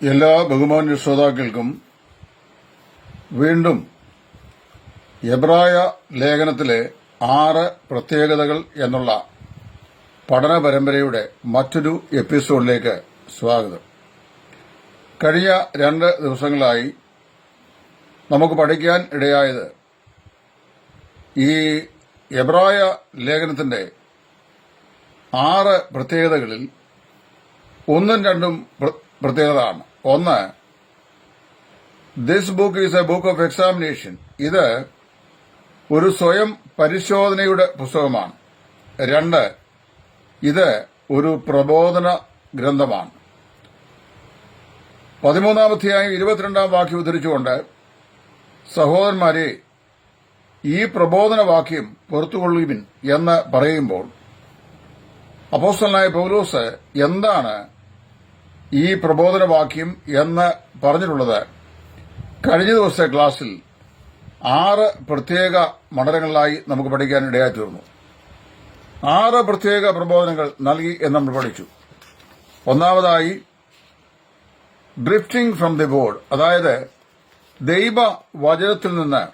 എല്ലാ ബഹുമാന്യ ശ്രോതാക്കൾക്കും വീണ്ടും എബ്രായ ലേഖനത്തിലെ ആറ് പ്രത്യേകതകൾ എന്നുള്ള പഠന പരമ്പരയുടെ മറ്റൊരു എപ്പിസോഡിലേക്ക് സ്വാഗതം. കഴിഞ്ഞ രണ്ട് ദിവസങ്ങളായി നമുക്ക് പഠിക്കാൻ ഇടയായത് ഈ എബ്രായ ലേഖനത്തിന്റെ ആറ് പ്രത്യേകതകളിൽ ഒന്നും രണ്ടും പ്ര- പ്രത്യേകതയാണ് ഒന്ന് this book is a book of examination ഇത് ഒരു സ്വയം പരിശോധനയുടെ പുസ്തകമാണ്. രണ്ട് ഇത് ഒരു പ്രബോധന ഗ്രന്ഥമാണ്. പതിമൂന്നാമധ്യായം ഇരുപത്തിരണ്ടാം വാക്യം ഉദ്ധരിച്ചുകൊണ്ട് സഹോദരന്മാരെ ഈ പ്രബോധന വാക്യം പുറത്തുകൊള്ളുവിൻ എന്ന് പറയുമ്പോൾ അപ്പോസ്റ്റലായ പൗലോസ് എന്താണ് ഈ പ്രബോധനവാക്യം എന്ന് പറഞ്ഞിട്ടുള്ളത് കഴിഞ്ഞ ദിവസത്തെ ക്ലാസ്സിൽ ആറ് പ്രത്യേക മണ്ഡലങ്ങളിലായി നമുക്ക് പഠിക്കാൻ ഇടയായി തീർന്നു. ആറ് പ്രത്യേക പ്രബോധനങ്ങൾ നൽകി എന്ന് നമ്മൾ പഠിച്ചു. ഒന്നാമതായി ഡ്രിഫ്റ്റിംഗ് ഫ്രം ദി ബോർഡ് അതായത് ദൈവ വചനത്തിൽ നിന്ന്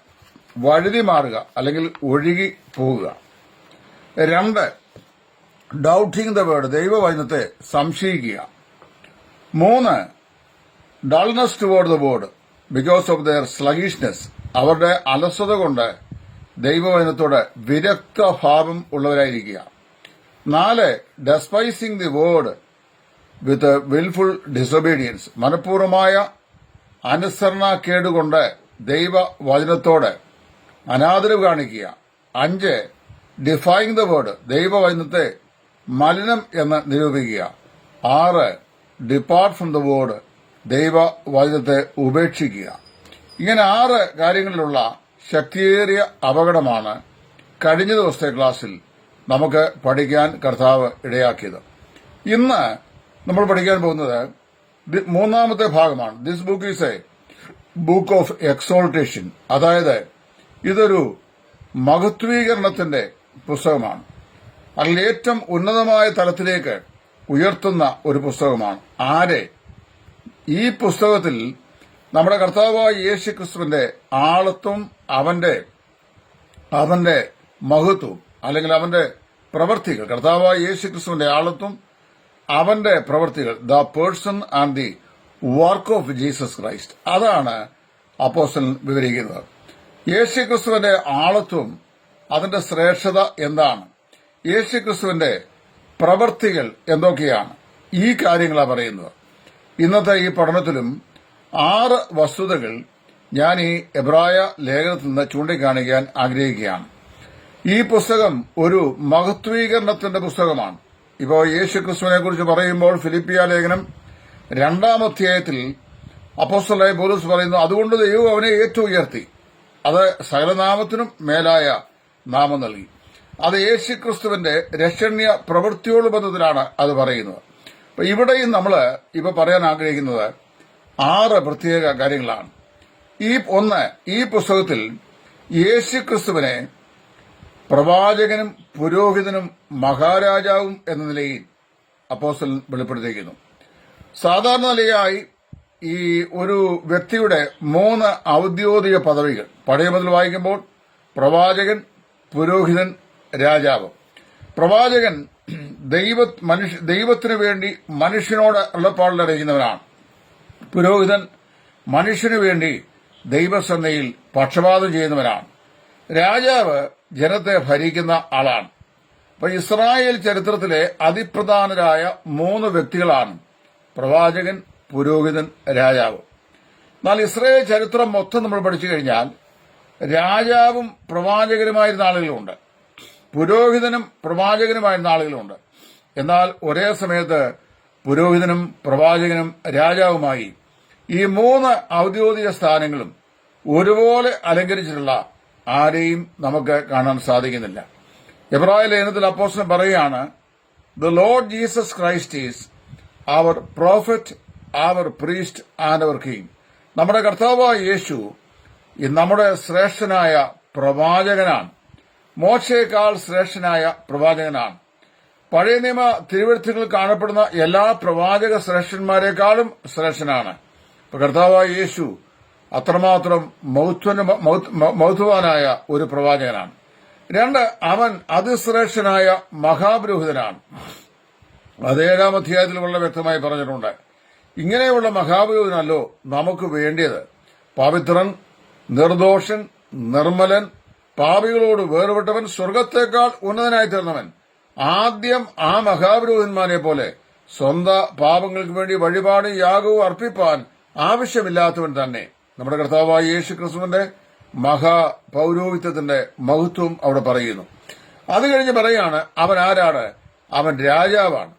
വഴുതി മാറുക അല്ലെങ്കിൽ ഒഴുകി പോവുക രണ്ട് ഡൌട്ടിംഗ് ദ വേർഡ് ദൈവവചനത്തെ സംശയിക്കുക. മൂന്ന് dullness toward the word because of their sluggishness അവരുടെ അലസത കൊണ്ട് ദൈവവചനത്തോട് വിരക്തഭാവം ഉള്ളവരായിരിക്കുക. നാല് despising the word with wilful disobedience മനഃപൂർവമായ അനുസരണക്കേടുകൊണ്ട് ദൈവവചനത്തോടെ അനാദരവ് കാണിക്കുക. അഞ്ച് ഡിഫൈങ് ദ വേർഡ് ദൈവവചനത്തെ മലിനം എന്ന് നിരൂപിക്കുക. ആറ് ഡിപ്പാർട്ട് ഫ്രം ദ വേർഡ് ദൈവവചനത്തെ ഉപേക്ഷിക്കുക. ഇങ്ങനെ ആറ് കാര്യങ്ങളിലുള്ള ശക്തിയേറിയ അപകടമാണ് കഴിഞ്ഞ ദിവസത്തെ ക്ലാസ്സിൽ നമുക്ക് പഠിക്കാൻ കർത്താവ് ഇടയാക്കിയത്. ഇന്ന് നമ്മൾ പഠിക്കാൻ പോകുന്നത് മൂന്നാമത്തെ ഭാഗമാണ്. This book is a book of exaltation അതായത് ഇതൊരു മഹത്വീകരണത്തിന്റെ പുസ്തകമാണ്. അതിൽ ഏറ്റവും ഉന്നതമായ തലത്തിലേക്ക് ഉയർത്തുന്ന ഒരു പുസ്തകമാണ്. ആരെ? ഈ പുസ്തകത്തിൽ നമ്മുടെ കർത്താവായ യേശു ക്രിസ്തുവിന്റെ ആളത്വം അവന്റെ അവന്റെ മഹത്വം അല്ലെങ്കിൽ അവന്റെ പ്രവർത്തികൾ കർത്താവായ യേശു ക്രിസ്തുവിന്റെ ആളത്വം അവന്റെ പ്രവർത്തികൾ the person and the work of Jesus Christ. അതാണ് അപ്പോസ്റ്റൽ വിവരിക്കുന്നത്. യേശു ക്രിസ്തുവിന്റെ ആളത്വം അതിന്റെ ശ്രേഷ്ഠത എന്താണ്? യേശു ക്രിസ്തുവിന്റെ പ്രവർത്തികൾ എന്തൊക്കെയാണ്? ഈ കാര്യങ്ങളാണ് പറയുന്നത്. ഇന്നത്തെ ഈ പഠനത്തിലും ആറ് വസ്തുതകൾ ഞാൻ ഈ എബ്രായ ലേഖനത്തിൽ നിന്ന് ചൂണ്ടിക്കാണിക്കാൻ ആഗ്രഹിക്കുകയാണ്. ഈ പുസ്തകം ഒരു മഹത്വീകരണത്തിന്റെ പുസ്തകമാണ്. ഇപ്പോൾ യേശു ക്രിസ്തുവിനെ കുറിച്ച് പറയുമ്പോൾ ഫിലിപ്പിയ ലേഖനം രണ്ടാം അധ്യായത്തിൽ അപ്പോസ്തലായ പോലീസ് പറയുന്നു അതുകൊണ്ട് ദൈവം അവനെ ഏറ്റവും ഉയർത്തി. അത് സകലനാമത്തിനും മേലായ നാമം നൽകി. അത് യേശു ക്രിസ്തുവിന്റെ രക്ഷണീയ പ്രവൃത്തിയോട് ബന്ധത്തിലാണ് അത് പറയുന്നത്. അപ്പൊ ഇവിടെയും നമ്മൾ ഇപ്പൊ പറയാൻ ആഗ്രഹിക്കുന്നത് ആറ് പ്രത്യേക കാര്യങ്ങളാണ്. ഈ ഒന്ന് ഈ പുസ്തകത്തിൽ യേശു ക്രിസ്തുവിനെ പ്രവാചകനും പുരോഹിതനും മഹാരാജാവും എന്ന നിലയിൽ അപ്പോസ്റ്റൽ വെളിപ്പെടുത്തിയിരിക്കുന്നു. സാധാരണ നിലയായി ഈ ഒരു വ്യക്തിയുടെ മൂന്ന് ഔദ്യോഗിക പദവികൾ. പഴയ മുതൽ വായിക്കുമ്പോൾ പ്രവാചകൻ പുരോഹിതൻ രാജാവ്. പ്രവാചകൻ ദൈവ മനുഷ്യ ദൈവത്തിനു വേണ്ടി മനുഷ്യനോട് ഉള്ളപ്പാടിലറിയിക്കുന്നവനാണ് പുരോഹിതൻ മനുഷ്യനു വേണ്ടി ദൈവസന്നയിൽ പക്ഷപാതം ചെയ്യുന്നവനാണ്. രാജാവ് ജനത്തെ ഭരിക്കുന്ന ആളാണ്. അപ്പൊ ഇസ്രായേൽ ചരിത്രത്തിലെ അതിപ്രധാനരായ മൂന്ന് വ്യക്തികളാണ് പ്രവാചകൻ പുരോഹിതൻ രാജാവ്. എന്നാൽ ഇസ്രായേൽ ചരിത്രം മൊത്തം നമ്മൾ പഠിച്ചു കഴിഞ്ഞാൽ രാജാവും പ്രവാചകരുമായിരുന്ന ആളുകളുണ്ട്. പുരോഹിതനും പ്രവാചകനുമായിരുന്ന ആളുകളുണ്ട് എന്നാൽ ഒരേ സമയത്ത് പുരോഹിതനും പ്രവാചകനും രാജാവുമായി ഈ മൂന്ന് ഔദ്യോഗിക സ്ഥാനങ്ങളും ഒരുപോലെ അലങ്കരിച്ചിട്ടുള്ള ആരെയും നമുക്ക് കാണാൻ സാധിക്കുന്നില്ല. എബ്രാഹിം ലേഖനത്തിൽ അപ്പോസ്റ്റലൻ പറയുകയാണ് the Lord Jesus Christ is our prophet our priest and our king നമ്മുടെ കർത്താവായ യേശു നമ്മുടെ ശ്രേഷ്ഠനായ പ്രവാചകനാണ്. മോശയേക്കാൾ ശ്രേഷ്ഠനായ പ്രവാചകനാണ്. പഴയ നിയമ തിരുവഴുത്തുകളിൽ കാണപ്പെടുന്ന എല്ലാ പ്രവാചക ശ്രേഷ്ഠന്മാരെക്കാളും ശ്രേഷ്ഠനാണ്. കർത്താവായ യേശു അത്രമാത്രം മൗത്വവാനായ ഒരു പ്രവാചകനാണ്. രണ്ട് അവൻ അതിശ്രേഷ്ഠനായ മഹാപുരോഹിതനാണ്. അത് ഏഴാം അധ്യായത്തിൽ വളരെ വ്യക്തമായി പറഞ്ഞിട്ടുണ്ട്. ഇങ്ങനെയുള്ള മഹാപുരോഹിതനല്ലോ നമുക്ക് വേണ്ടിയത്. പവിത്രൻ നിർദോഷൻ നിർമ്മലൻ പാപികളോട് വേർപെട്ടവൻ സ്വർഗത്തേക്കാൾ ഉന്നതനായി തീർന്നവൻ. ആദ്യം ആ മഹാപുരോഹിതന്മാരെ പോലെ സ്വന്ത പാപങ്ങൾക്ക് വേണ്ടി വഴിപാട് യാഗവും അർപ്പിപ്പാൻ ആവശ്യമില്ലാത്തവൻ തന്നെ. നമ്മുടെ കർത്താവായ യേശു ക്രിസ്തുവിന്റെ മഹാപൗരോഹിത്യത്തിന്റെ മഹത്വം അവിടെ പറയുന്നു. അത് കഴിഞ്ഞ് പറയാണ് അവൻ ആരാണ്? അവൻ രാജാവാണ്.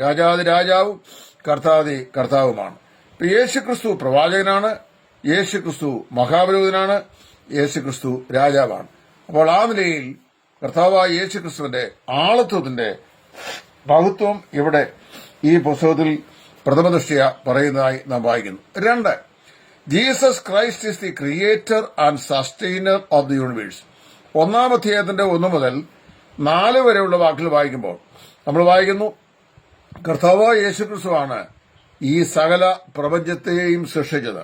രാജാതി രാജാവും കർത്താതി കർത്താവുമാണ്. യേശു ക്രിസ്തു പ്രവാചകനാണ് യേശു ക്രിസ്തു മഹാപുരോഹിതനാണ് യേശുക്രിസ്തു രാജാവാണ്. അപ്പോൾ ആ നിലയിൽ കർത്താവായ യേശുക്രിസ്തുവിന്റെ ആളത്വത്തിന്റെ ബഹുത്വം ഇവിടെ ഈ പുസ്തകത്തിൽ പ്രഥമദൃഷ്ടിയ പറയുന്നതായി നാം വായിക്കുന്നു. രണ്ട് Jesus Christ is the creator and sustainer of the universe. ഒന്നാം അധ്യായത്തിന്റെ ഒന്ന് മുതൽ നാല് വരെയുള്ള വാക്കിൽ വായിക്കുമ്പോൾ നമ്മൾ വായിക്കുന്നു കർത്താവ് യേശുക്രിസ്തുവാണ് ഈ സകല പ്രപഞ്ചത്തെയും സൃഷ്ടിച്ചത്.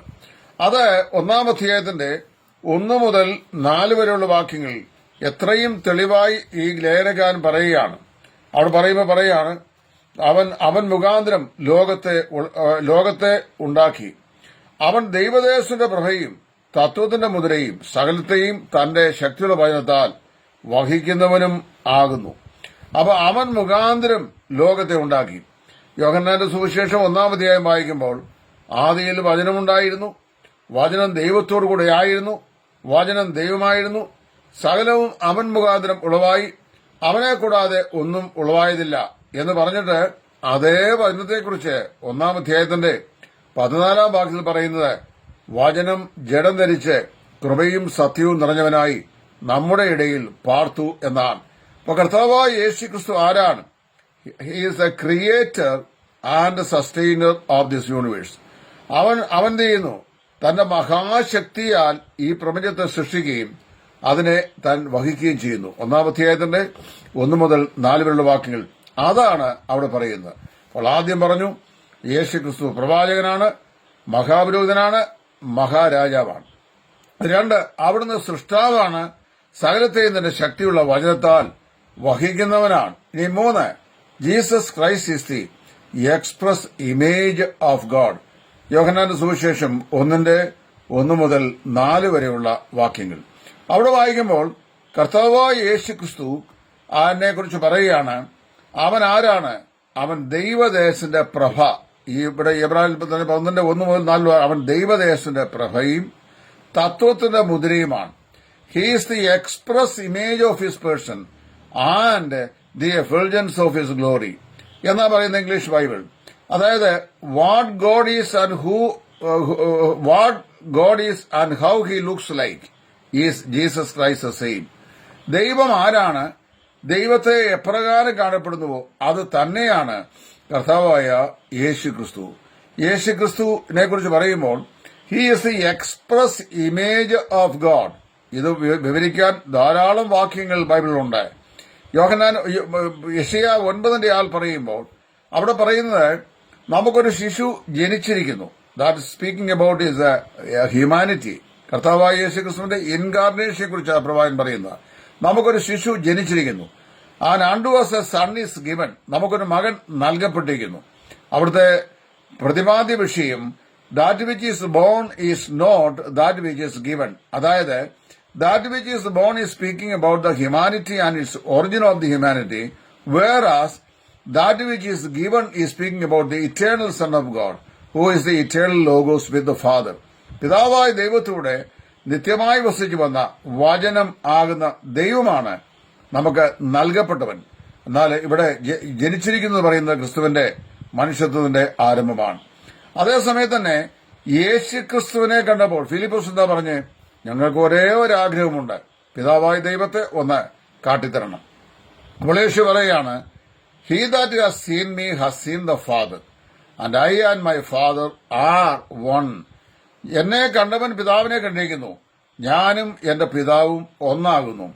അത് ഒന്നാം അധ്യായത്തിന്റെ ഒന്ന് മുതൽ നാല് വരെയുള്ള വാക്യങ്ങൾ എത്രയും തെളിവായി ഈ ലേഖനകാരൻ പറയുകയാണ്. അവിടെ പറയുമ്പോൾ പറയാണ് അവൻ അവൻ മുഖാന്തരം ലോകത്തെ ലോകത്തെ ഉണ്ടാക്കി. അവൻ ദൈവദേശത്തിന്റെ പ്രഭയും തത്വത്തിന്റെ മുദ്രയും സകലത്തെയും തന്റെ ശക്തിയുടെ വചനത്താൽ വഹിക്കുന്നവനും ആകുന്നു. അപ്പൊ അവൻ മുഖാന്തരം ലോകത്തെ ഉണ്ടാക്കി. യോഹന്നാന്റെ സുവിശേഷം ഒന്നാമധ്യായം വായിക്കുമ്പോൾ ആദിയിൽ വചനമുണ്ടായിരുന്നു. വചനം ദൈവത്തോടു കൂടെ ആയിരുന്നു. വചനം ദൈവമായിരുന്നു. സകലവും അവൻ മുഖാന്തരം ഉളവായി. അവനെ കൂടാതെ ഒന്നും ഉളവായതില്ല. എന്ന് പറഞ്ഞിട്ട് അതേ വചനത്തെക്കുറിച്ച് ഒന്നാം അധ്യായത്തിന്റെ പതിനാലാം വാക്യത്തിൽ പറയുന്നത് വചനം ജഡം ധരിച്ച് കൃപയും സത്യവും നിറഞ്ഞവനായി നമ്മുടെ ഇടയിൽ പാർത്തു എന്നാണ്. അപ്പൊ കർത്താവായ യേശു ക്രിസ്തു ആരാണ് he's a creator and sustainer of this universe അവൻ അവൻ ചെയ്യുന്നു? തന്റെ മഹാശക്തിയാൽ ഈ പ്രപഞ്ചത്തെ സൃഷ്ടിക്കുകയും അതിനെ താൻ വഹിക്കുകയും ചെയ്യുന്നു. ഒന്നാം അധ്യായത്തിന്റെ ഒന്ന് മുതൽ നാല് വരെയുള്ള വാക്യങ്ങൾ അതാണ് അവിടെ പറയുന്നത്. അപ്പോൾ ആദ്യം പറഞ്ഞു യേശു ക്രിസ്തു പ്രവാചകനാണ് മഹാപുരോഹിതനാണ് മഹാരാജാവാണ്. രണ്ട് അവിടുന്ന് സൃഷ്ടാവാണ് സകലത്തെയും തന്റെ ശക്തിയുള്ള വചനത്താൽ വഹിക്കുന്നവനാണ്. ഇനി മൂന്ന് Jesus Christ is the express image of God. യോഹനാന്റെ സുവിശേഷം ഒന്നിന്റെ ഒന്ന് മുതൽ നാല് വരെയുള്ള വാക്യങ്ങൾ. അവിടെ വായിക്കുമ്പോൾ കർത്താവായ യേശു ക്രിസ്തു അതിനെ കുറിച്ച് പറയുകയാണ് അവൻ ആരാണ്? അവൻ ദൈവദേശന്റെ പ്രഭ. ഈ ഇവിടെ എബ്രാഹിം തന്നെ ഒന്നിന്റെ ഒന്ന് മുതൽ നാല് അവൻ ദൈവദേശന്റെ പ്രഭയും തത്വത്തിന്റെ മുദ്രയുമാണ്. He's the express image of his person and the effulgence of his glory എന്നാ പറയുന്ന ഇംഗ്ലീഷ് ബൈബിൾ? അതായത് what God is and who what God is and how he looks like is Jesus Christ same ദൈവം ആരാണ്? ദൈവത്തെ എപ്രകാരം കാണപ്പെടുന്നുവോ അത് തന്നെയാണ് കർത്താവായ യേശു ക്രിസ്തു യേശു ക്രിസ്തുവിനെ കുറിച്ച് പറയുമ്പോൾ he is the express image of God ഇത് വിവരിക്കാൻ ധാരാളം വാക്യങ്ങൾ ബൈബിളിലുണ്ട്. യോഹനാൻ യഷിയ ഒൻപതിന്റെ ആൾ പറയുമ്പോൾ അവിടെ പറയുന്നത് നമുക്കൊരു ശിശു ജനിച്ചിരിക്കുന്നു. That speaking about is humanity കർത്താവായ യേശു ക്രിസ്തുവിന്റെ ഇൻകാർണേഷനെ കുറിച്ച് പ്രവാചൻ പറയുന്നത് നമുക്കൊരു ശിശു ജനിച്ചിരിക്കുന്നു. An and was a son is given നമുക്കൊരു മകൻ നൽകപ്പെട്ടിരിക്കുന്നു. അവിടുത്തെ പ്രതിപാദ്യ വിഷയം that which is born is not that which is given അതായത് that which is born is speaking about the humanity and its origin of the humanity where as that which is given is speaking about the eternal Son of God, who is the eternal Logos with the Father. പിതാവായ ദൈവത്തിലൂടെ നിത്യമായി വസിച്ചു വന്ന വചനം ആകുന്ന ദൈവമാണ് നമുക്ക് നൽകപ്പെട്ടവൻ. എന്നാൽ ഇവിടെ ജനിച്ചിരിക്കുന്നത് പറയുന്നത് ക്രിസ്തുവിന്റെ മനുഷ്യത്വത്തിന്റെ ആരംഭമാണ്. അതേസമയത്ത് തന്നെ യേശു ക്രിസ്തുവിനെ കണ്ടപ്പോൾ ഫിലിപ്പോസ് എന്താ പറഞ്ഞ്? ഞങ്ങൾക്ക് ഒരേ ഒരു ആഗ്രഹമുണ്ട്. പിതാവായ ദൈവത്തെ ഒന്ന് കാട്ടിത്തരണം. അപ്പോൾ യേശു പറയുകയാണ് he that has seen me has seen the father and I and my father are one എന്നെ കണ്ടവൻ പിതാവിനെ കണ്ടിരിക്കുന്നു. ഞാനും എന്റെ പിതാവും ഒന്നാകുന്നു.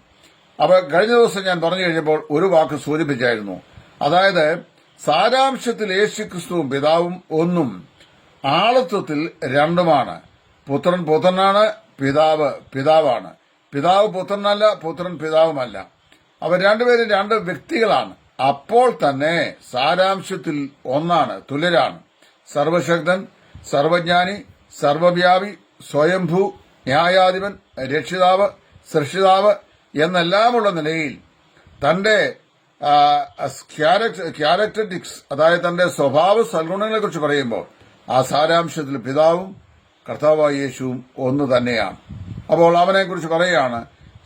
അപ്പൊ കഴിഞ്ഞ ദിവസം ഞാൻ പറഞ്ഞു കഴിഞ്ഞപ്പോൾ ഒരു വാക്ക് സൂചിപ്പിച്ചായിരുന്നു. അതായത് സാരാംശത്തിൽ യേശു ക്രിസ്തുവും പിതാവും ഒന്നും ആളത്വത്തിൽ രണ്ടുമാണ്. പുത്രൻ പുത്രനാണ് പിതാവ് പിതാവാണ്. പിതാവ് പുത്രനല്ല പുത്രൻ പിതാവുമല്ല. അവർ രണ്ടുപേരും രണ്ട് വ്യക്തികളാണ്. അപ്പോൾ തന്നെ സാരാംശത്തിൽ ഒന്നാണ് തുലരാണ് സർവശക്തൻ സർവജ്ഞാനി സർവവ്യാപി സ്വയംഭൂ ന്യായാധിപൻ രക്ഷിതാവ് സൃഷ്ടിതാവ് എന്നെല്ലാമുള്ള നിലയിൽ തന്റെ ക്യാരക്ടറിറ്റിക്സ് അതായത് തന്റെ സ്വഭാവ സൽഗുണങ്ങളെ കുറിച്ച് പറയുമ്പോൾ ആ സാരാംശത്തിൽ പിതാവും കർത്താവായ യേശുവും ഒന്ന് തന്നെയാണ്. അപ്പോൾ അവനെ കുറിച്ച് പറയുകയാണ്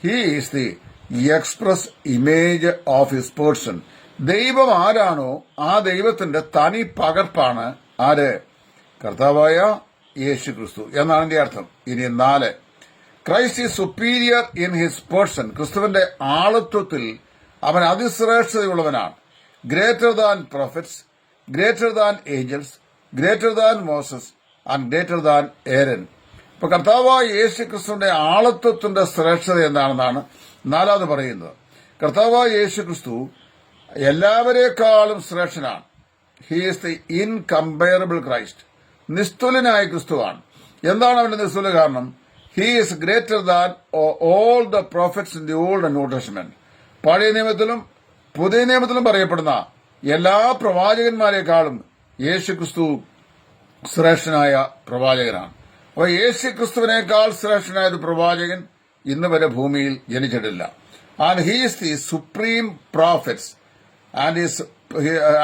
he is the express image of his person ദൈവം ആരാണോ ആ ദൈവത്തിന്റെ തനി പകർപ്പാണ്. ആര്? കർത്താവായ യേശു ക്രിസ്തു എന്നാണ് എന്റെ അർത്ഥം. ഇനി നാല്. Christ is superior in his person. ക്രിസ്തുവിന്റെ ആളത്വത്തിൽ അവൻ അതിശ്രേഷ്ഠതയുള്ളവനാണ്. Greater than prophets greater than angels greater than Moses and greater than Aaron. ഇപ്പൊ കർത്താവായ യേശു ക്രിസ്തുവിന്റെ ആളത്വത്തിന്റെ ശ്രേഷ്ഠത എന്താണെന്നാണ് നാലാമത് പറയുന്നത്. കർത്താവായ യേശു ക്രിസ്തു എല്ലാവരെക്കാളും ശ്രേഷ്ഠനാണ്. He is the incomparable Christ നിസ്തുലനായ ക്രിസ്തുവാണ്. എന്താണ് അവന്റെ നിസ്തുല കാരണം? He is greater than all the prophets in the old new testament പഴയ നിയമത്തിലും പുതിയ നിയമത്തിലും പറയപ്പെടുന്ന എല്ലാ പ്രവാചകന്മാരെക്കാളും യേശു ക്രിസ്തു ശ്രേഷ്ഠനായ പ്രവാചകനാണ്. അപ്പോൾ യേശു ക്രിസ്തുവിനേക്കാൾ ശ്രേഷ്ഠനായ ഒരു പ്രവാചകൻ ഇന്ന് വരെ ഭൂമിയിൽ ജനിച്ചിട്ടില്ല. And he's the supreme prophets and is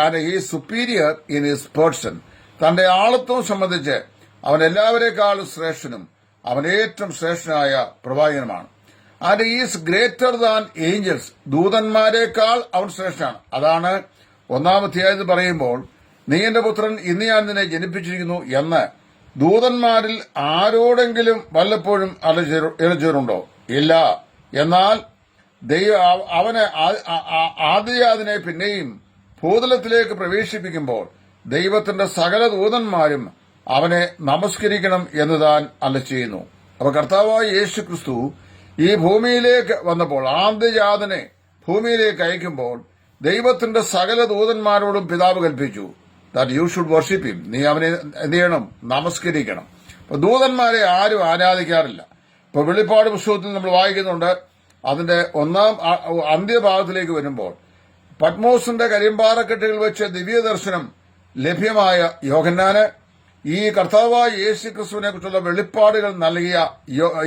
and he superior in his person തന്റെ ആളത്വം സംബന്ധിച്ച് അവൻ എല്ലാവരെക്കാളും ശ്രേഷ്ഠനും അവൻ ഏറ്റവും ശ്രേഷ്ഠനായ പ്രവാചകനുമാണ്. And is greater than angels ദൂതന്മാരെക്കാൾ അവൻ ശ്രേഷ്ഠനാണ്. അതാണ് ഒന്നാമധ്യായത് പറയുമ്പോൾ നീ എന്റെ പുത്രൻ ഇന്ന് ഞാൻ നിന്നെ ജനിപ്പിച്ചിരിക്കുന്നു എന്ന് ദൂതന്മാരിൽ ആരോടെങ്കിലും വല്ലപ്പോഴും ഇലച്ചേറുണ്ടോ ഇല്ല. എന്നാൽ ദൈവ അവനെ ആദിയാദിനെ പിന്നെയും ഭൂതലത്തിലേക്ക് പ്രവേശിപ്പിക്കുമ്പോൾ ദൈവത്തിന്റെ സകല ദൂതന്മാരും അവനെ നമസ്കരിക്കണം എന്ന് താൻ അല്ല ചെയ്യുന്നു. അപ്പൊ കർത്താവായ യേശു ക്രിസ്തു ഈ ഭൂമിയിലേക്ക് വന്നപ്പോൾ ആദ്യജാതനെ ഭൂമിയിലേക്ക് അയക്കുമ്പോൾ ദൈവത്തിന്റെ സകല ദൂതന്മാരോടും പിതാവ് കൽപ്പിച്ചു that you should worship him നീ അവനെ എന്ത് ചെയ്യണം? നമസ്കരിക്കണം. ദൂതന്മാരെ ആരും ആരാധിക്കാറില്ല. ഇപ്പൊ വെളിപ്പാട് പുസ്തകത്തിൽ നമ്മൾ വായിക്കുന്നുണ്ട് അതിന്റെ ഒന്നാം അന്ത്യഭാഗത്തിലേക്ക് വരുമ്പോൾ പത്മോസിന്റെ കരിമ്പാറക്കെട്ടുകൾ വെച്ച് ദിവ്യദർശനം ലഭ്യമായ യോഹന്നാന് ഈ കർത്താവായ യേശു ക്രിസ്തുവിനെ കുറിച്ചുള്ള വെളിപ്പാടുകൾ നൽകിയ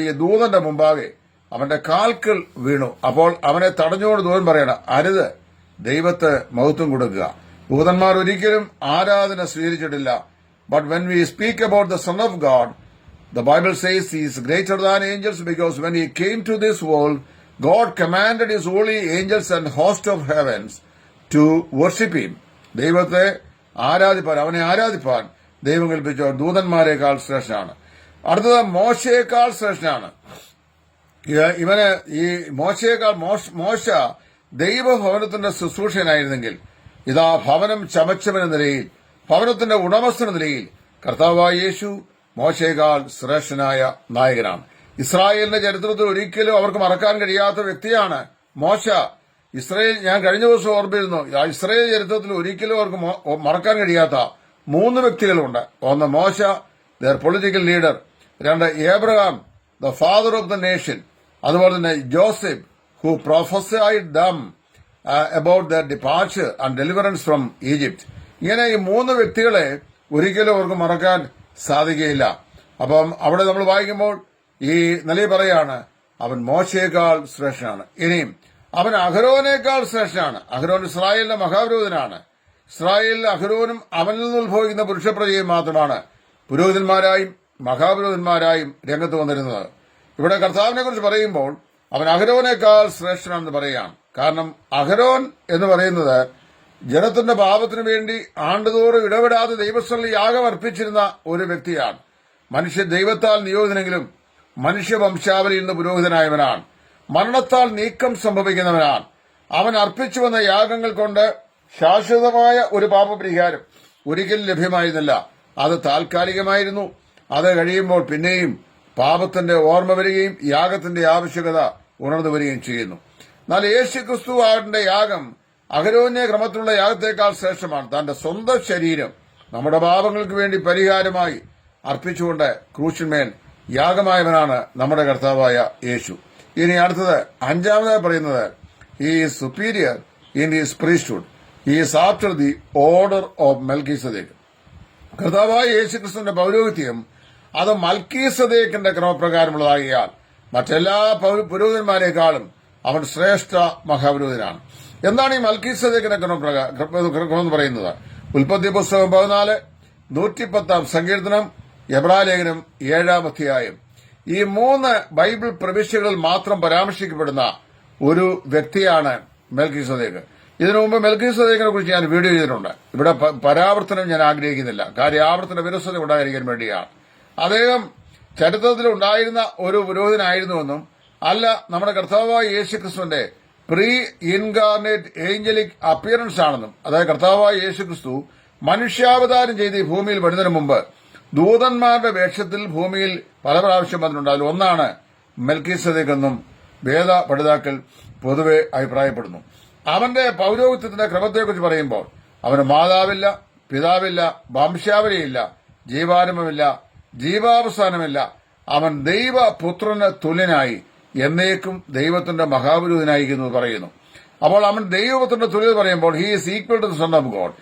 ഈ ദൂതന്റെ മുമ്പാകെ അവന്റെ കാൽക്കൾ വീണു. അപ്പോൾ അവനെ തടഞ്ഞുകൊണ്ട് ദൂതൻ പറയണം അരുത് ദൈവത്തെ മഹത്വം കൊടുക്കുക. ദൂതന്മാർ ഒരിക്കലും ആരാധന സ്വീകരിച്ചിട്ടില്ല. But when we speak about the son of God the Bible says is greater than angels because when he came to this world God commanded is only angels and host of heavens to worship him ദൈവത്തെ ആരാധിപ്പാൻ അവനെ ആരാധിപ്പാൻ ദൈവം കൽപ്പിച്ച ദൂതന്മാരെക്കാൾ ശ്രേഷ്ഠനാണ്. അടുത്തത് മോശയേക്കാൾ ശ്രേഷ്ഠനാണ്. ഇവന് ഈ മോശയേക്കാൾ മോശ ദൈവഭവനത്തിന്റെ ശുശ്രൂഷനായിരുന്നെങ്കിൽ ഇതാ ഭവനം ചമച്ചവന നിലയിൽ ഭവനത്തിന്റെ ഉടമസ്ഥന നിലയിൽ കർത്താവായ യേശു മോശയേക്കാൾ ശ്രേഷ്ഠനായ നായകനാണ്. ഇസ്രായേലിന്റെ ചരിത്രത്തിൽ ഒരിക്കലും അവർക്ക് മറക്കാൻ കഴിയാത്ത വ്യക്തിയാണ് മോശ. ഇസ്രായേൽ ഞാൻ കഴിഞ്ഞ ദിവസം ഓർമ്മിരുന്നു ഇസ്രായേൽ ചരിത്രത്തിൽ ഒരിക്കലും അവർക്ക് മറക്കാൻ കഴിയാത്ത മൂന്ന് വ്യക്തികളുണ്ട്. ഒന്ന് മോശ ദർ പൊളിറ്റിക്കൽ ലീഡർ. രണ്ട് Abraham the father of the nation. അതുപോലെ തന്നെ Joseph who prophesied them about the departure and deliverance from Egypt. ഇങ്ങനെ ഈ മൂന്ന് വ്യക്തികളെ ഒരിക്കലും അവർക്ക് മറക്കാൻ സാധിക്കുകയില്ല. അപ്പം അവിടെ നമ്മൾ വായിക്കുമ്പോൾ ഈ നിലയിൽ പറയാണ് അവൻ മോശയേക്കാൾ ശ്രേഷ്ഠനാണ്. ഇനിയും അവൻ അഹരോനേക്കാൾ ശ്രേഷ്ഠനാണ്. അഹരോൻ ഇസ്രായേലിന്റെ മഹാപുരോഹിതനാണ് ഇസ്രായേലിൽ അഹരോനും അവനിൽ നിന്ന് ഉത്ഭവിക്കുന്ന പുരുഷപ്രജയും മാത്രമാണ് പുരോഹിതന്മാരായും മഹാപുരോഹിതന്മാരായും രംഗത്ത് വന്നിരുന്നത്. ഇവിടെ കർത്താവിനെ കുറിച്ച് പറയുമ്പോൾ അവൻ അഹരോനേക്കാൾ ശ്രേഷ്ഠനാണെന്ന് പറയാം കാരണം അഹരോൻ എന്ന് പറയുന്നത് ജനത്തിന്റെ പാപത്തിനു വേണ്ടി ആണ്ടുതോറും ഇടപെടാതെ ദൈവസ്ഥലിൽ യാഗം അർപ്പിച്ചിരുന്ന ഒരു വ്യക്തിയാണ്. മനുഷ്യ ദൈവത്താൽ നിയോഗിതനെങ്കിലും മനുഷ്യവംശാവലിയിൽ നിന്ന് പുരോഹിതനായവനാണ്. മരണത്താൽ നീക്കം സംഭവിക്കുന്നവനാണ്. അവൻ അർപ്പിച്ചു വന്ന യാഗങ്ങൾ കൊണ്ട് ശാശ്വതമായ ഒരു പാപപരിഹാരം ഒരിക്കലും ലഭ്യമായിരുന്നില്ല. അത് താൽക്കാലികമായിരുന്നു. അത് കഴിയുമ്പോൾ പിന്നെയും പാപത്തിന്റെ ഓർമ്മ വരികയും യാഗത്തിന്റെ ആവശ്യകത ഉണർന്നു വരികയും ചെയ്യുന്നു. എന്നാൽ യേശു ക്രിസ്തു അവരുടെ യാഗം അഹരോന്യ ക്രമത്തിലുള്ള യാഗത്തേക്കാൾ ശ്രേഷ്ഠമാണ്. തന്റെ സ്വന്തം ശരീരം നമ്മുടെ പാപങ്ങൾക്ക് വേണ്ടി പരിഹാരമായി അർപ്പിച്ചുകൊണ്ട് ക്രൂശിന്മേൽ യാഗമായവനാണ് നമ്മുടെ കർത്താവായ യേശു. ഇനി അടുത്തത് അഞ്ചാമതായി പറയുന്നത് ഈ superior in is priesthood is after the order of Melchizedek കർത്താവായ യേശു ക്രിസ്തുവിന്റെ പൗരോഹിത്യം അത് മൽക്കീസദേക്കിന്റെ ക്രമപ്രകാരമുള്ളതാകിയാൽ മറ്റെല്ലാ പൗര- പുരോഹിതന്മാരെക്കാളും അവൻ ശ്രേഷ്ഠ മഹാപുരോഹിതനാണ്. എന്താണ് ഈ മൽക്കീസദേക്കിന്റെ ക്രമപ്രകാരം ക്രമം എന്ന് പറയുന്നത്? ഉൽപ്പത്തി പുസ്തകം പതിനാല് നൂറ്റിപ്പത്താം സങ്കീർത്തനം എബ്രാലേഖനം ഏഴാം അധ്യായം. ഈ മൂന്ന് ബൈബിൾ പ്രവിശ്യകളിൽ മാത്രം പരാമർശിക്കപ്പെടുന്ന ഒരു വ്യക്തിയാണ് മെൽക്കി സദേഖ് ഇതിനു മുമ്പ് മെൽക്കി സദേഖിനെ കുറിച്ച് ഞാൻ വീഡിയോ ചെയ്തിട്ടുണ്ട്. ഇവിടെ പരാവർത്തനം ഞാൻ ആഗ്രഹിക്കുന്നില്ല. കാര്യം ആവർത്തന വിരസത ഉണ്ടായിരിക്കാൻ വേണ്ടിയാണ്. അദ്ദേഹം ചരിത്രത്തിൽ ഉണ്ടായിരുന്ന ഒരു പുരോഹിതനായിരുന്നുവെന്നും അല്ല നമ്മുടെ കർത്താവായ യേശു ക്രിസ്തുവിന്റെ പ്രീ ഇൻകാർണേറ്റ് ഏഞ്ചലിക് അപ്പിയറൻസ് ആണെന്നും അതായത് കർത്താവായ യേശുക്രിസ്തു മനുഷ്യാവതാരം ചെയ്ത് ഈ ഭൂമിയിൽ വരുന്നതിന് മുമ്പ് ദൂതന്മാരുടെ വേഷത്തിൽ ഭൂമിയിൽ പല പ്രാവശ്യം വന്നിട്ടുണ്ട് ഒന്നാണ് മെൽക്കീസദേക്ക് എന്നും വേദ പഠിതാക്കൾ പൊതുവെ അഭിപ്രായപ്പെടുന്നു. അവന്റെ പൗരോഹിത്യത്തിന്റെ ക്രമത്തെക്കുറിച്ച് പറയുമ്പോൾ അവന് മാതാവില്ല പിതാവില്ല വംശാവലിയില്ല ജീവാരംഭമില്ല ജീവാവസാനമില്ല. അവൻ ദൈവപുത്രന് തുല്യനായി എന്നേക്കും ദൈവത്തിന്റെ മഹാപുരുതനായിരിക്കുന്നു എന്ന് പറയുന്നു. അപ്പോൾ അവൻ ദൈവപുത്രന്റെ തുല്യത പറയുമ്പോൾ he is equal to the son of God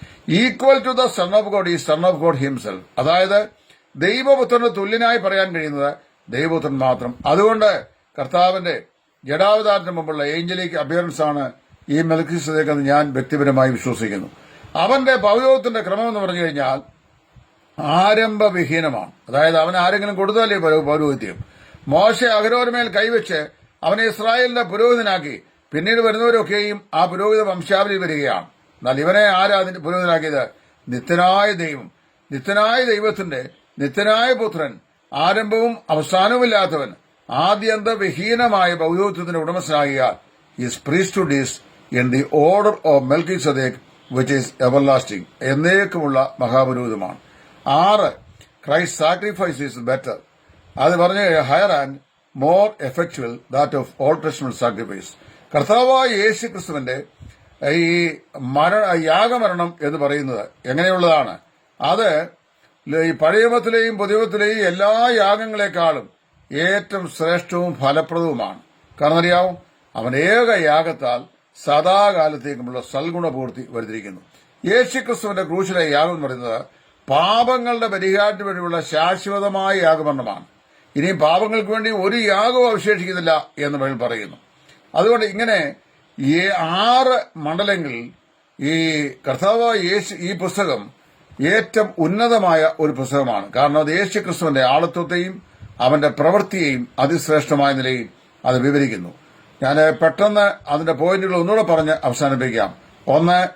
equal to the son of God ഈ സൺ ഓഫ് ഗോഡ് ഹിംസെൽഫ് അതായത് ദൈവപുത്രന് തുല്യനായി പറയാൻ കഴിയുന്നത് ദൈവപുത്രൻ മാത്രം. അതുകൊണ്ട് കർത്താവിന്റെ ജഡാവതാരത്തിന് മുമ്പുള്ള ഏഞ്ചലിക് അപ്പിയറൻസ് ആണ് ഈ മെൽക്കിസദേക്ക് എന്ന് ഞാൻ വ്യക്തിപരമായി വിശ്വസിക്കുന്നു. അവന്റെ ഭവയോഗത്തിന്റെ ക്രമം എന്ന് പറഞ്ഞു കഴിഞ്ഞാൽ ആരംഭവിഹീനമാണ്. അതായത് അവൻ ആരെങ്കിലും കൊടുത്താലേ പൗരോ- പൗരോഹിത്യം. മോശ അഹരോരമേൽ കൈവച്ച് അവനെ ഇസ്രായേലിന്റെ പുരോഹിതനാക്കി പിന്നീട് വരുന്നവരൊക്കെയും ആ പുരോഹിത വംശാവലി വരികയാണ്. എന്നാൽ ഇവനെ ആരാ അതിന്റെ പുരോഹിതനാക്കിയത്? നിത്യനായ ദൈവം. നിത്യനായ ദൈവത്തിന്റെ നിത്യനായ പുത്രൻ ആരംഭവും അവസാനവുമില്ലാത്തവൻ ആദ്യന്തവിഹീനമായ ബൗദ്ധത്തിന്റെ ഉടമസ്ഥനാകിയാൽ priest to is in the order of Melchizedek which is everlasting എന്നേക്കുമുള്ള മഹാപുരൂതമാണ് ആറ് ക്രൈസ്റ്റ് സാക്രിഫൈസ് ഈസ് ബെറ്റർ. അത് പറഞ്ഞ് higher and more effectual that of all testament sacrifice. കർത്താവായ യേശു ക്രിസ്തുവിന്റെ ഈ മര യാഗമരണം എന്ന് പറയുന്നത് എങ്ങനെയുള്ളതാണ്? അത് ഈ പഴയമത്തിലെയും പുതിയത്തിലെയും എല്ലാ യാഗങ്ങളെക്കാളും ഏറ്റവും ശ്രേഷ്ഠവും ഫലപ്രദവുമാണ്. കാരണം അറിയാവും അവൻ ഏക യാഗത്താൽ സദാകാലത്തേക്കുമുള്ള സൽഗുണപൂർത്തി വരുത്തിയിരിക്കുന്നു. യേശുക്രിസ്തുവിന്റെ ക്രൂശിലെ യാഗം എന്ന് പറയുന്നത് പാപങ്ങളുടെ പരിഹാരത്തിന് വേണ്ടിയുള്ള ശാശ്വതമായ യാഗമരണമാണ്. ഇനി പാപങ്ങൾക്ക് വേണ്ടി ഒരു യാഗവും അവശേഷിക്കുന്നില്ല എന്ന് ബൈബിൾ പറയുന്നു. അതുകൊണ്ട് ഇങ്ങനെ ഈ ആറ് മണ്ഡലങ്ങളിൽ ഈ കർത്താവ് യേശു ഈ പുസ്തകം ഏറ്റവും ഉന്നതമായ ഒരു പുസ്തകമാണ്. കാരണം അത് യേശു ക്രിസ്തുവിന്റെ ആളത്വത്തെയും അവന്റെ പ്രവൃത്തിയെയും അതിശ്രേഷ്ഠമായ നിലയിൽ അത് വിവരിക്കുന്നു. ഞാൻ പെട്ടെന്ന് അതിന്റെ പോയിന്റുകൾ ഒന്നുകൂടെ പറഞ്ഞ് അവസാനിപ്പിക്കാം. ഒന്ന്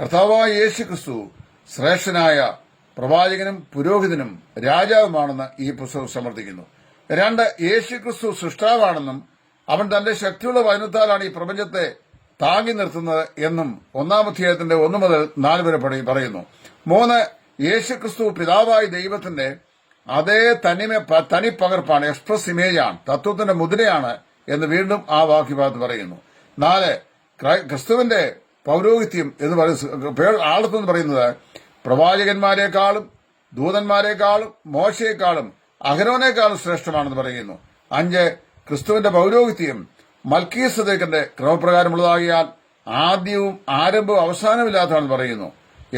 കർത്താവായ യേശു ക്രിസ്തു ശ്രേഷ്ഠനായ പ്രവാചകനും പുരോഹിതനും രാജാവുമാണെന്ന് ഈ പുസ്തകം സമർത്ഥിക്കുന്നു. രണ്ട് യേശു ക്രിസ്തു സൃഷ്ടാവാണെന്നും അവൻ തന്റെ ശക്തിയുള്ള വചനത്താലാണ് ഈ പ്രപഞ്ചത്തെ താങ്ങി നിർത്തുന്നത് എന്നും ഒന്നാം അധ്യായത്തിന്റെ ഒന്നു മുതൽ നാല് വരെ പറയുന്നു. മൂന്ന് യേശു ക്രിസ്തു പിതാവായ ദൈവത്തിന്റെ അതേ തനിമ തനിപ്പകർപ്പാണ് എക്സ്പ്രസ് ഇമേജാണ് തത്വത്തിന്റെ മുദ്രയാണ് എന്ന് വീണ്ടും ആ വാക്യഭാഗത്ത് പറയുന്നു. നാല് ക്രിസ്തുവിന്റെ പൗരോഹിത്യം എന്ന് പറയുന്ന ആളത്തെന്ന് പറയുന്നത് പ്രവാചകന്മാരെക്കാളും ദൂതന്മാരെക്കാളും മോശയെക്കാളും അഹരോനേക്കാളും ശ്രേഷ്ഠമാണെന്ന് പറയുന്നു. അഞ്ച് ക്രിസ്തുവിന്റെ പൗരോഹിത്യം മൽക്കീസദേക്കന്റെ ക്രമപ്രകാരമുള്ളതാകിയാൽ ആദ്യവും ആരംഭവും അവസാനമില്ലാത്തതാണെന്ന് പറയുന്നു.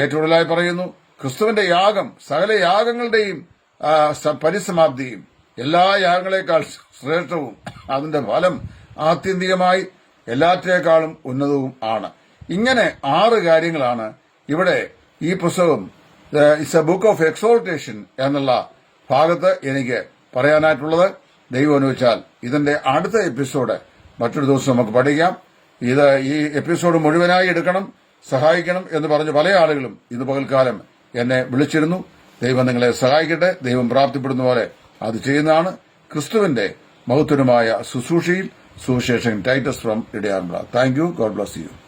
ഏറ്റവും പറയുന്നു ക്രിസ്തുവിന്റെ യാഗം സകല യാഗങ്ങളുടെയും പരിസമാപ്തിയും എല്ലാ യാഗങ്ങളെക്കാൾ ശ്രേഷ്ഠവും അതിന്റെ ഫലം ആത്യന്തികമായി എല്ലാറ്റിനേക്കാളും ഉന്നതവും ആണ്. ഇങ്ങനെ ആറ് കാര്യങ്ങളാണ് ഇവിടെ ഈ പുസ്തകം it's a book of exaltation എന്നുള്ള ഭാഗത്ത് എനിക്ക് പറയാനായിട്ടുള്ളത്. ദൈവം അനുവദിച്ചാൽ ഇതിന്റെ അടുത്ത എപ്പിസോഡ് മറ്റൊരു ദിവസം നമുക്ക് പഠിക്കാം. ഇത് ഈ എപ്പിസോഡ് മുഴുവനായി എടുക്കണം. സഹായിക്കണം എന്ന് പറഞ്ഞ് പല ആളുകളും ഇത് പകൽക്കാലം എന്നെ വിളിച്ചിരുന്നു. ദൈവം നിങ്ങളെ സഹായിക്കട്ടെ. ദൈവം പ്രാപ്തിപ്പെടുന്ന പോലെ അത് ചെയ്യുന്നതാണ്. ക്രിസ്തുവിന്റെ മഹത്വനുമായ ശുശ്രൂഷയിൽ സുവിശേഷൻ Titus from ഇടയാറുള്ള thank you. God bless you.